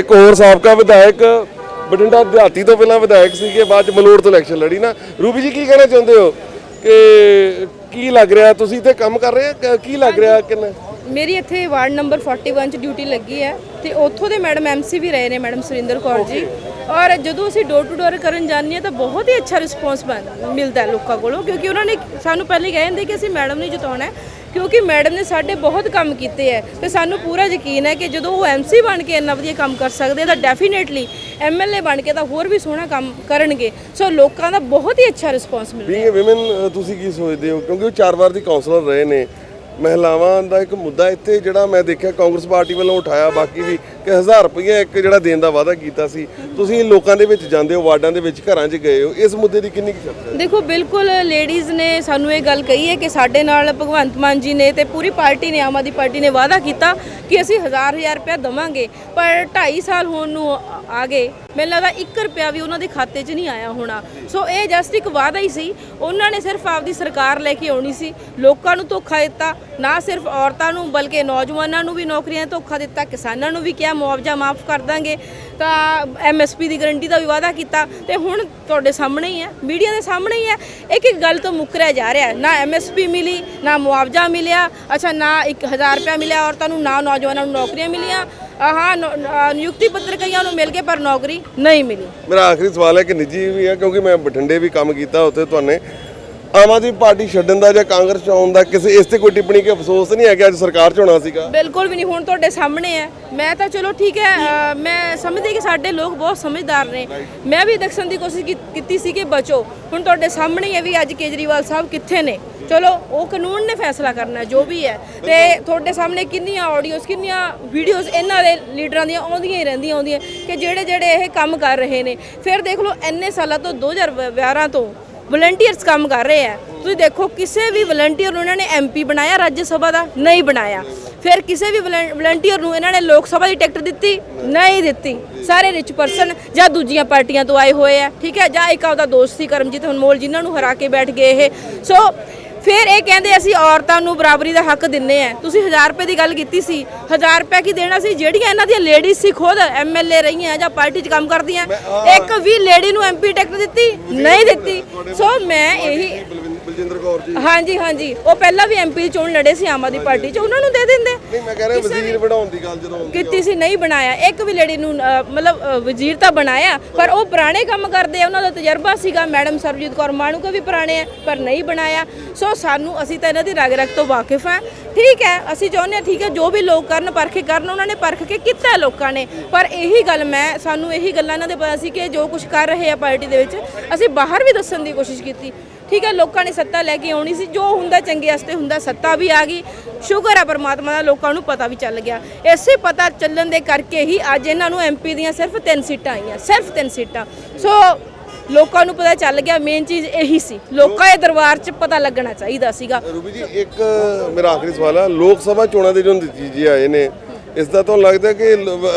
ਇੱਕ ਹੋਰ ਸਾਬਕਾ ਵਿਧਾਇਕ ਬਠਿੰਡਾ ਦਿਹਾਤੀ ਤੋਂ ਪਹਿਲਾਂ ਵਿਧਾਇਕ ਸੀਗੇ ਬਾਅਦ ਚ ਮਲੋੜ ਤੋਂ ਇਲੈਕਸ਼ਨ ਲੜੀ ਨਾ। ਰੂਬੀ ਜੀ ਕੀ ਕਹਿਣਾ ਚਾਹੁੰਦੇ ਹੋ? ਕਿ ਕੀ ਲੱਗ ਰਿਹਾ? ਤੁਸੀਂ ਇੱਥੇ ਕੰਮ ਕਰ ਰਹੇ ਆ ਕ- ਲੱਗ ਰਿਹਾ ਕਿੰਨਾ? ਮੇਰੀ ਇੱਥੇ ਵਾਰਡ ਨੰਬਰ 41 ਚ ਡਿਊਟੀ ਲੱਗੀ ਹੈ ਤੇ ਉੱਥੋਂ ਦੇ ਮੈਡਮ ਐਮਸੀ ਵੀ ਰਹੇ ਨੇ ਮੈਡਮ ਸੁਰਿੰਦਰ ਕੌਰ ਜੀ। ਔਰ ਜਦੋਂ ਅਸੀਂ ਡੋਰ ਟੂ ਡੋਰ ਕਰਨ ਜਾਂਦੇ ਹਾਂ ਤਾਂ ਬਹੁਤ ਹੀ ਅੱਛਾ ਰਿਸਪੌਂਸ ਮਿਲਦਾ ਹੈ ਲੋਕਾਂ ਕੋਲੋਂ ਕਿਉਂਕਿ ਉਹਨਾਂ ਨੇ ਸਾਨੂੰ ਪਹਿਲੇ ਹੀ ਕਹਿੰਦੇ ਕਿ ਅਸੀਂ ਮੈਡਮ ਨੂੰ ਜਿਤਾਉਣਾ ਹੈ। ਕਿਉਂਕਿ ਮੈਡਮ ਨੇ ਸਾਡੇ ਬਹੁਤ ਕੰਮ ਕੀਤੇ ਹੈ ਤੇ ਸਾਨੂੰ ਪੂਰਾ ਯਕੀਨ ਹੈ ਕਿ ਜਦੋਂ ਉਹ ਐਮਸੀ ਬਣ ਕੇ ਇੰਨਾ ਵਧੀਆ ਕੰਮ ਕਰ ਸਕਦੇ ਤਾਂ ਡੈਫੀਨੇਟਲੀ ਐਮਐਲਏ ਬਣ ਕੇ ਤਾਂ ਹੋਰ ਵੀ ਸੋਹਣਾ ਕੰਮ ਕਰਨਗੇ। ਸੋ ਲੋਕਾਂ ਦਾ ਬਹੁਤ ਹੀ ਅੱਛਾ ਰਿਸਪੌਂਸ ਮਿਲ ਰਿਹਾ। ਬੀਇੰਗ ਔਮਨ ਤੁਸੀਂ ਕੀ ਸੋਚਦੇ ਹੋ? ਕਿਉਂਕਿ ਉਹ ਚਾਰ ਵਾਰ ਦੀ ਕਾਉਂਸਲਰ ਰਹੇ ਨੇ। ਮਹਿਲਾਵਾਂ ਦਾ ਇੱਕ ਮੁੱਦਾ ਇੱਥੇ ਜਿਹੜਾ ਮੈਂ ਦੇਖਿਆ ਕਾਂਗਰਸ ਪਾਰਟੀ ਵੱਲੋਂ ਉਠਾਇਆ, ਬਾਕੀ ਵੀ ਕਿ 1000 ਰੁਪਏ ਇੱਕ ਜਿਹੜਾ ਦੇਣ ਦਾ ਵਾਅਦਾ ਕੀਤਾ ਸੀ, ਤੁਸੀਂ ਲੋਕਾਂ ਦੇ ਵਿੱਚ ਜਾਂਦੇ ਹੋ, ਵਾਰਡਾਂ ਦੇ ਵਿੱਚ ਘਰਾਂ 'ਚ ਗਏ ਹੋ, ਇਸ ਮੁੱਦੇ ਦੀ ਕਿੰਨੀ ਕੁ ਚਰਚਾ ਦੇਖੋ, ਬਿਲਕੁਲ ਲੇਡੀਜ਼ ਨੇ ਸਾਨੂੰ ਇਹ ਗੱਲ ਕਹੀ ਹੈ ਕਿ ਸਾਡੇ ਨਾਲ ਭਗਵੰਤ ਮਾਨ ਜੀ ਨੇ ਤੇ ਪੂਰੀ ਪਾਰਟੀ ਨੇ, ਆਮ ਆਦਮੀ ਪਾਰਟੀ ਨੇ ਵਾਅਦਾ ਕੀਤਾ ਕਿ ਅਸੀਂ ਹਜ਼ਾਰ ਹਜ਼ਾਰ ਰੁਪਇਆ ਦਵਾਂਗੇ, ਪਰ 2.5 ਸਾਲ ਹੋਣ ਨੂੰ ਆ- ਗਏ, ਮੈਨੂੰ ਲੱਗਦਾ 1 ਰੁਪਿਆ ਵੀ ਉਹਨਾਂ ਦੇ ਖਾਤੇ 'ਚ ਨਹੀਂ ਆਇਆ ਹੋਣਾ। ਸੋ ਇਹ ਜਸਟ ਇੱਕ ਵਾਅਦਾ ਹੀ ਸੀ, ਉਹਨਾਂ ਨੇ ਸਿਰਫ ਆਪਦੀ ਸਰਕਾਰ ਲੈ ਕੇ ਆਉਣੀ ਸੀ, ਲੋਕਾਂ ਨੂੰ ਧੋਖਾ ਦਿੱਤਾ, ਨਾ ਸਿਰਫ ਔਰਤਾਂ ਨੂੰ, ਬਲਕਿ ਨੌਜਵਾਨਾਂ ਨੂੰ ਵੀ ਨੌਕਰੀਆਂ ਧੋਖਾ ਦਿੱਤਾ, ਕਿਸਾਨਾਂ ਨੂੰ ਵੀ ਕਿਹਾ ਮੁਆਵਜ਼ਾ ਮਾਫ ਕਰ ਦਾਂਗੇ, ਤਾਂ ਐਮਐਸਪੀ ਦੀ ਗਰੰਟੀ ਦਾ ਵੀ ਵਾਅਦਾ ਕੀਤਾ ਤੇ ਹੁਣ ਤੁਹਾਡੇ ਸਾਹਮਣੇ ਹੀ ਹੈ ਮੀਡੀਆ ਦੇ ਸਾਹਮਣੇ ਹੀ ਹੈ। ਇੱਕ ਇੱਕ ਗੱਲ ਤੋਂ ਮੁੱਕਰਿਆ ਜਾ ਰਿਹਾ ਹੈ। ਨਾ ਐਮਐਸਪੀ ਮਿਲੀ, ਨਾ ਮੁਆਵਜ਼ਾ ਮਿਲਿਆ, ਅੱਛਾ, ਨਾ 1000 ਰੁਪਇਆ ਮਿਲਿਆ ਔਰਤਾਂ ਨੂੰ, ਨਾ ਨੌਜਵਾਨਾਂ ਨੂੰ ਨੌਕਰੀਆਂ ਮਿਲੀਆਂ। ਆਹਾਂ ਨਿਯੁਕਤੀ ਪੱਤਰ ਕਈਆਂ ਨੂੰ ਮਿਲ ਗਏ, ਪਰ ਨੌਕਰੀ ਨਹੀਂ ਮਿਲੀ। ਮੇਰਾ ਆਖਰੀ ਸਵਾਲ ਹੈ ਕਿ ਨਿੱਜੀ ਵੀ ਹੈ, ਕਿਉਂਕਿ ਮੈਂ ਬਠਿੰਡੇ ਵੀ ਕੰਮ ਕੀਤਾ, ਉੱਥੇ ਤੁਹਾਨੂੰ ਆਮ ਆਦਮੀ ਪਾਰਟੀ ਛੱਡਣ ਦਾ ਜਾਂ ਕਾਂਗਰਸ 'ਚ ਆਉਣ ਦਾ ਕਿਸੇ ਇਸ ਤੇ ਕੋਈ ਟਿੱਪਣੀ ਕਿ ਅਫਸੋਸ ਨਹੀਂ ਹੈ ਕਿ ਅੱਜ ਸਰਕਾਰ 'ਚ ਹੋਣਾ ਸੀਗਾ? ਬਿਲਕੁਲ ਵੀ ਨਹੀਂ ਹੁਣ ਤੁਹਾਡੇ ਸਾਹਮਣੇ ਹੈ। ਮੈਂ ਤਾਂ ਚਲੋ ਠੀਕ ਹੈ ਅ, ਮੈਂ ਸਮਝਦੀ ਕਿ ਸਾਡੇ ਲੋਕ ਬਹੁਤ ਸਮਝਦਾਰ ਨੇ। ਮੈਂ ਵੀ ਦੱਸਣ ਦੀ ਕੋਸ਼ਿਸ਼ ਕੀ- ਕੀਤੀ ਸੀ ਕਿ ਬਚੋ। ਹੁਣ ਤੁਹਾਡੇ ਸਾਹਮਣੇ ਹੀ ਹੈ ਵੀ ਅੱਜ ਕੇਜਰੀਵਾਲ ਸਾਹਿਬ ਕਿੱਥੇ ਨੇ। ਚਲੋ ਉਹ ਕਾਨੂੰਨ ਨੇ ਫੈਸਲਾ ਕਰਨਾ ਜੋ ਵੀ ਹੈ। ਤੇ ਤੁਹਾਡੇ ਸਾਹਮਣੇ ਕਿੰਨੀਆਂ ਆਡੀਓਜ਼ ਕਿੰਨੀਆਂ ਵੀਡੀਓਜ਼ ਇਹਨਾਂ ਦੇ ਲੀਡਰਾਂ ਦੀਆਂ ਆਉਂਦੀਆਂ ਹੀ ਰਹਿੰਦੀਆਂ ਆਉਂਦੀਆਂ। ਕਿ ਜਿਹੜੇ ਜਿਹੜੇ ਇਹ ਕੰਮ ਕਰ ਰਹੇ ਨੇ। ਫਿਰ ਦੇਖ ਲਓ ਇੰਨੇ ਸਾਲਾਂ ਤੋਂ 2012 ਤੋਂ ਵਲੰਟੀਅਰਸ ਕੰਮ ਕਰ ਰਹੇ ਆ। ਤੁਸੀਂ ਦੇਖੋ, ਕਿਸੇ ਵੀ ਵਲੰਟੀਅਰ ਨੂੰ ਇਹਨਾਂ ਨੇ ਐਮਪੀ ਬਣਾਇਆ, ਰਾਜ ਸਭਾ ਦਾ ਨਹੀਂ ਬਣਾਇਆ। ਫਿਰ ਕਿਸੇ ਵੀ ਵਲੰਟੀਅਰ ਨੂੰ ਇਹਨਾਂ ਨੇ ਲੋਕ ਸਭਾ ਦੀ ਟਿਕਟ ਦਿੱਤੀ? ਨਹੀਂ ਦਿੱਤੀ। ਸਾਰੇ ਰਿਚ ਪਰਸਨ ਜਾਂ ਦੂਜੀਆਂ ਪਾਰਟੀਆਂ ਤੋਂ ਆਏ ਹੋਏ ਆ, ਠੀਕ ਹੈ? ਜਾਂ ਇੱਕ ਆਪਦਾ ਦੋਸਤ ਸੀ ਕਰਮਜੀਤ ਅਨਮੋਲ ਜਿਨ੍ਹਾਂ ਨੂੰ ਹਰਾ ਕੇ ਬੈਠ ਗਏ ਇਹ। ਸੋ ਫਿਰ ਇਹ ਕਹਿੰਦੇ ਅਸੀਂ ਔਰਤਾਂ ਨੂੰ ਬਰਾਬਰੀ ਦਾ ਹੱਕ ਦਿੰਨੇ ਆ। ਤੁਸੀਂ 1000 ਰੁਪਏ ਦੀ ਗੱਲ ਕੀਤੀ ਸੀ। 1000 ਰੁਪਏ ਕੀ ਦੇਣਾ ਸੀ? ਜਿਹੜੀਆਂ ਇਹਨਾਂ ਦੀਆਂ ਲੇਡੀਜ਼ ਸੀ ਖੁਦ ਐਮਐਲਏ ਰਹੀਆਂ ਜਾਂ ਪਾਰਟੀ 'ਚ ਕੰਮ ਕਰਦੀਆਂ। ਇੱਕ ਵੀ ਲੇਡੀ ਨੂੰ ਐਮਪੀ ਟਿਕਟ ਦਿੱਤੀ ਨਹੀਂ ਦਿੱਤੀ। ਸੋ ਮੈਂ ਇਹੀ ਬਲਜਿੰਦਰ ਕੌਰ ਜੀ। ਹਾਂਜੀ ਹਾਂਜੀ। ਉਹ ਪਹਿਲਾਂ ਵੀ ਐਮਪੀ ਚੋਣ ਲੜੇ ਸੀ ਆਮ ਆਦਮੀ ਪਾਰਟੀ 'ਚ ਉਹਨਾਂ ਨੂੰ ਦੇ ਦਿੰਦੇ। ਨਹੀਂ ਮੈਂ ਕਹਿ ਰਿਹਾ ਵਜ਼ੀਰ ਬਣਾਉਣ ਦੀ ਗੱਲ ਜਦੋਂ ਆਉਂਦੀ ਕੀਤੀ ਸੀ ਨਹੀਂ ਬਣਾਇਆ। ਇੱਕ ਵੀ ਲੇਡੀ ਨੂੰ ਅ, ਮਤਲਬ ਅ, ਵਜ਼ੀਰ ਤਾਂ ਬਣਾਇਆ ਪਰ ਉਹ ਪੁਰਾਣੇ ਕੰਮ ਕਰਦੇ ਆ ਉਹਨਾਂ ਦਾ ਤਜਰਬਾ ਸੀਗਾ ਮੈਡਮ ਸਰਬਜੀਤ ਕੌਰ ਮਾਣੂਕਾ ਵੀ ਪੁਰਾਣੇ ਆ ਪਰ ਨਹੀਂ ਬਣਾਇਆ। ਸੋ ਸਾਨੂੰ ਅਸੀਂ ਤਾਂ ਇਹਨਾਂ ਦੀ ਰਗ ਰਗ ਤੋਂ ਵਾਕਿਫ ਆ ਠੀਕ ਹੈ, ਅਸੀਂ ਚਾਹੁੰਦੇ ਹਾਂ ਠੀਕ ਹੈ, ਜੋ ਵੀ ਲੋਕ ਕਰਨ, ਪਰਖੇ ਕਰਨ, ਉਹਨਾਂ ਨੇ ਪਰਖ ਕੇ ਕੀਤਾ ਲੋਕਾਂ ਨੇ। ਪਰ ਇਹੀ ਗੱਲ ਮੈਂ, ਸਾਨੂੰ ਇਹੀ ਗੱਲਾਂ ਇਹਨਾਂ ਦੇ ਪਤਾ ਸੀ ਕਿ ਜੋ ਕੁਝ ਕਰ ਰਹੇ ਆ ਪਾਰਟੀ ਦੇ ਵਿੱਚ, ਅਸੀਂ ਬਾਹਰ ਵੀ ਦੱਸਣ ਦੀ ਕੋਸ਼ਿਸ਼ ਕੀਤੀ। ਠੀਕ ਹੈ, ਲੋਕਾਂ ਨੇ ਸੱਤਾ ਲੈ ਕੇ ਆਉਣੀ ਸੀ, ਜੋ ਹੁੰਦਾ ਚੰਗੇ ਵਾਸਤੇ ਹੁੰਦਾ, ਸੱਤਾ ਵੀ ਆ ਗਈ। ਸ਼ੁਕਰ ਹੈ ਪਰਮਾਤਮਾ ਦਾ, ਲੋਕਾਂ ਨੂੰ ਪਤਾ ਵੀ ਚੱਲ ਗਿਆ। ਇਸੇ ਪਤਾ ਚੱਲਣ ਦੇ ਕਰਕੇ ਹੀ ਅੱਜ ਇਹਨਾਂ ਨੂੰ ਐਮਪੀ ਦੀਆਂ ਸਿਰਫ ਤਿੰਨ ਸੀਟਾਂ ਆਈਆਂ, ਸਿਰਫ ਤਿੰਨ ਸੀਟਾਂ। ਸੋ ਲੋਕਾਂ ਨੂੰ ਪਤਾ ਚੱਲ ਗਿਆ ਮੇਨ ਚੀਜ਼ ਇਹੀ ਸੀ। ਲੋਕਾਂ ਦੇ ਦਰਬਾਰ 'ਚ ਪਤਾ ਲੱਗਣਾ ਚਾਹੀਦਾ ਸੀਗਾ। ਰੂਬੀ ਜੀ, ਇੱਕ ਮੇਰਾ ਆਖਰੀ ਸਵਾਲ ਆ। ਲੋਕ ਸਭਾ ਚੋਣਾਂ ਦੇ ਜੋ ਨਤੀਜੇ ਆਏ ਨੇ ਇਸ ਦਾ ਤੁਹਾਨੂੰ ਲੱਗਦਾ ਕਿ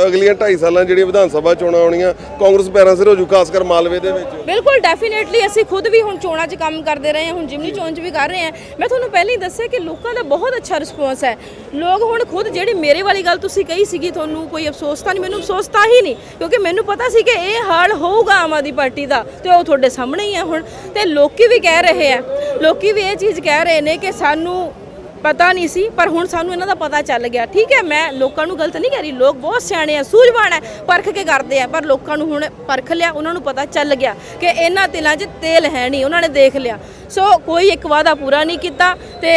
ਅਗਲੀਆਂ 2.5 ਸਾਲਾਂ ਜਿਹੜੀਆਂ ਵਿਧਾਨ ਸਭਾ ਚੋਣਾਂ ਆਉਣੀਆਂ ਕਾਂਗਰਸ ਪੈਰਾਂ ਸਿਰ ਹੋ ਜੂ ਖਾਸ ਕਰ ਮਾਲਵੇ ਦੇ ਵਿੱਚ। ਬਿਲਕੁਲ ਡੈਫੀਨੇਟਲੀ ਅਸੀਂ ਖੁਦ ਵੀ ਹੁਣ ਚੋਣਾਂ 'ਚ ਕੰਮ ਕਰਦੇ ਰਹੇ ਹਾਂ ਹੁਣ ਜਿਮਨੀ ਚੋਣ 'ਚ ਵੀ ਕਰ ਰਹੇ ਹਾਂ। ਮੈਂ ਤੁਹਾਨੂੰ ਪਹਿਲਾਂ ਹੀ ਦੱਸਿਆ ਕਿ ਲੋਕਾਂ ਦਾ ਬਹੁਤ ਅੱਛਾ ਰਿਸਪੌਂਸ ਹੈ। ਲੋਕ ਹੁਣ ਖੁਦ ਜਿਹੜੀ ਮੇਰੇ ਵਾਲੀ ਗੱਲ ਤੁਸੀਂ ਕਹੀ ਸੀਗੀ ਤੁਹਾਨੂੰ ਕੋਈ ਅਫਸੋਸ ਤਾਂ ਨਹੀਂ ਮੈਨੂੰ ਅਫਸੋਸ ਤਾਂ ਹੀ ਨਹੀਂ ਕਿਉਂਕਿ ਮੈਨੂੰ ਪਤਾ ਸੀ ਕਿ ਇਹ ਹਾਲ ਹੋਊਗਾ ਆਮ ਆਦਮੀ ਪਾਰਟੀ ਦਾ ਤੇ ਉਹ ਤੁਹਾਡੇ ਸਾਹਮਣੇ ਹੀ ਹੈ ਹੁਣ। ਤੇ ਲੋਕੀ ਵੀ ਕਹਿ ਰਹੇ ਆ ਲੋਕੀ ਵੀ ਇਹ ਚੀਜ਼ ਕਹਿ ਰਹੇ ਨੇ ਕਿ ਸਾਨੂੰ ਪਤਾ ਨਹੀਂ ਸੀ ਪਰ ਹੁਣ ਸਾਨੂੰ ਇਹਨਾਂ ਦਾ ਪਤਾ ਚੱਲ ਗਿਆ। ਠੀਕ ਹੈ ਮੈਂ ਲੋਕਾਂ ਨੂੰ ਗਲਤ ਨਹੀਂ ਕਹਿ ਰਹੀ ਲੋਕ ਬਹੁਤ ਸਿਆਣੇ ਆ ਸੂਝਵਾਨ ਹੈ ਪਰਖ ਕੇ ਕਰਦੇ ਆ ਪਰ ਲੋਕਾਂ ਨੂੰ ਹੁਣ ਪਰਖ ਲਿਆ ਉਹਨਾਂ ਨੂੰ ਪਤਾ ਚੱਲ ਗਿਆ ਕਿ ਇਹਨਾਂ ਤਿਲਾਂ 'ਚ ਤੇਲ ਹੈ ਨਹੀਂ ਉਹਨਾਂ ਨੇ ਦੇਖ ਲਿਆ। ਸੋ ਕੋਈ ਇੱਕ ਵਾਅਦਾ ਪੂਰਾ ਨਹੀਂ ਕੀਤਾ ਤੇ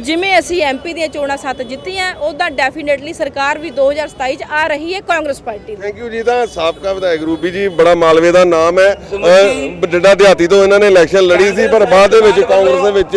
ਜਿਵੇਂ ਅਸੀਂ ਐਮਪੀ ਦੀਆਂ ਚੋਣਾਂ ਸੱਤ ਜਿੱਤੀਆਂ ਉਹਦਾ ਡੈਫੀਨੇਟਲੀ ਸਰਕਾਰ ਵੀ 2027 'ਚ ਆ ਰਹੀ ਹੈ ਕਾਂਗਰਸ ਪਾਰਟੀ ਦੀ। ਥੈਂਕ ਯੂ ਜੀ ਤਾਂ ਸਾਬਕਾ ਵਿਧਾਇਕ ਰੂਬੀ ਜੀ ਬੜਾ ਮਾਲਵੇ ਦਾ ਨਾਮ ਹੈ। ਅਹ, ਬਠਿੰਡਾ ਦਿਹਾਤੀ ਤੋਂ ਇਹਨਾਂ ਨੇ ਇਲੈਕਸ਼ਨ ਲੜੀ ਸੀ ਪਰ ਬਾਅਦ ਦੇ ਵਿੱਚ ਕਾਂਗਰਸ ਦੇ ਵਿੱਚ